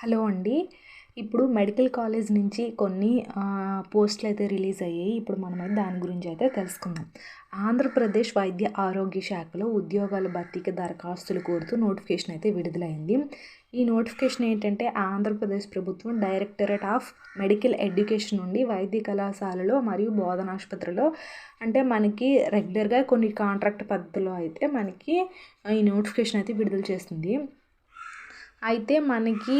Hello అండి. ఇప్పుడు medical college నుంచి కొన్ని పోస్టులు అయితే రిలీజ్ అయ్యాయి. ఇప్పుడు మనమైతే దాని గురించి అయితే తెలుసుకుందాం. ఆంధ్రప్రదేశ్ వైద్య ఆరోగ్య శాఖలో ఉద్యోగాల భర్తీకి దరఖాస్తులు కోరుతూ నోటిఫికేషన్ అయితే విడుదలైంది. ఈ నోటిఫికేషన్ ఏంటంటే ఆంధ్రప్రదేశ్ ప్రభుత్వం డైరెక్టరేట్ ఆఫ్ మెడికల్ ఎడ్యుకేషన్ నుండి వైద్య కళాశాలలో మరియు బోధనాసుపత్రిలో అంటే మనకి రెగ్యులర్గా కొన్ని కాంట్రాక్ట్ పద్ధతిలో అయితే మనకి ఈ నోటిఫికేషన్ అయితే విడుదల చేస్తుంది. అయితే మనకి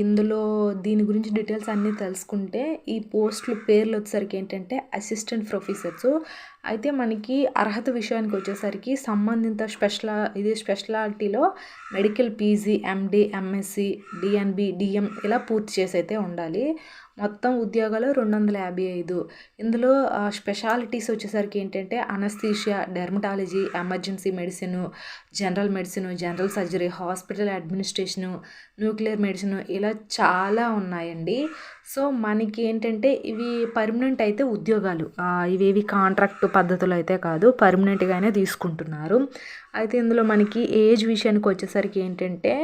ఇందులో దీని గురించి డీటెయిల్స్ అన్నీ తెలుసుకుంటే ఈ పోస్టుల పేర్లు వచ్చేసరికి ఏంటంటే అసిస్టెంట్ ప్రొఫెసర్స్ అయితే మనకి అర్హత విషయానికి వచ్చేసరికి సంబంధిత స్పెషల్ ఇది స్పెషాలిటీలో medical PG MD MSc DNB DM ఇలా పూర్తి చేసి అయితే ఉండాలి. మొత్తం ఉద్యోగాలు రెండు వందల యాభై ఐదు. ఇందులో స్పెషాలిటీస్ వచ్చేసరికి ఏంటంటే anaesthesia dermatology emergency medicine general medicine general surgery hospital administration nuclear medicine ఇలా చాలా ఉన్నాయండి. సో మనకి ఏంటంటే ఇవి పర్మనెంట్ అయితే ఉద్యోగాలు. ఇవేవి కాంట్రాక్ట్ పద్ధతులు అయితే కాదు పర్మనెంట్గానే తీసుకుంటున్నారు. అయితే ఇందులో మనకి ఏజ్ విషయానికి వచ్చేసరికి ఏంటంటే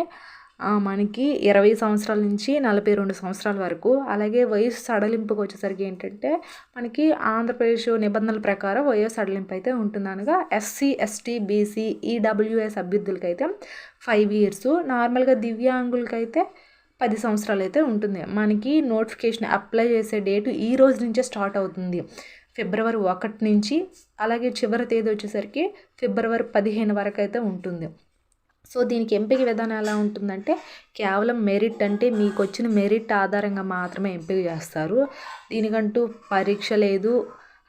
మనకి ఇరవై సంవత్సరాల నుంచి నలభై రెండు సంవత్సరాల వరకు. అలాగే వయసు సడలింపుకి వచ్చేసరికి ఏంటంటే మనకి ఆంధ్రప్రదేశ్ నిబంధనల ప్రకారం వయో సడలింపు అయితే ఉంటుంది అనగా ఎస్సీ ఎస్టీ బీసీ ఈడబ్ల్యూఎస్ అభ్యర్థులకి అయితే ఫైవ్ ఇయర్స్. నార్మల్గా దివ్యాంగులకి అయితే పది సంవత్సరాలు అయితే ఉంటుంది. మనకి నోటిఫికేషన్ అప్లై చేసే డేటు ఈ రోజు నుంచే స్టార్ట్ అవుతుంది. ఫిబ్రవరి ఒకటి నుంచి అలాగే చివరి తేదీ వచ్చేసరికి ఫిబ్రవరి పదిహేను వరకు అయితే ఉంటుంది. సో దీనికి ఎంపిక విధానం ఎలా ఉంటుందంటే కేవలం మెరిట్ అంటే మీకు వచ్చిన మెరిట్ ఆధారంగా మాత్రమే ఎంపిక చేస్తారు. దీనికంటూ పరీక్ష లేదు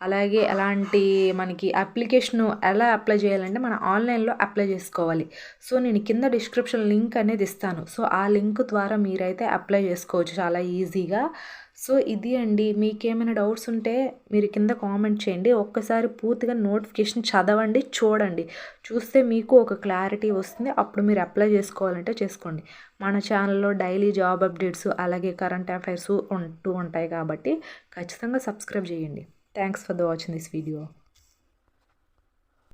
అలాగే ఎలాంటి మనకి అప్లికేషన్ ఎలా అప్లై చేయాలంటే మనం ఆన్లైన్లో అప్లై చేసుకోవాలి. సో నేను కింద డిస్క్రిప్షన్ లింక్ అనేది ఇస్తాను. సో ఆ లింక్ ద్వారా మీరైతే అప్లై చేసుకోవచ్చు చాలా ఈజీగా. సో ఇది అండి. మీకేమైనా డౌట్స్ ఉంటే మీరు కింద కామెంట్ చేయండి. ఒక్కసారి పూర్తిగా నోటిఫికేషన్ చదవండి చూడండి. చూస్తే మీకు ఒక క్లారిటీ వస్తుంది. అప్పుడు మీరు అప్లై చేసుకోవాలంటే చేసుకోండి. మన ఛానల్లో డైలీ జాబ్ అప్డేట్స్ అలాగే కరెంట్ అఫైర్స్ ఉంటూ ఉంటాయి కాబట్టి ఖచ్చితంగా సబ్స్క్రైబ్ చేయండి. Thanks for the watching this video.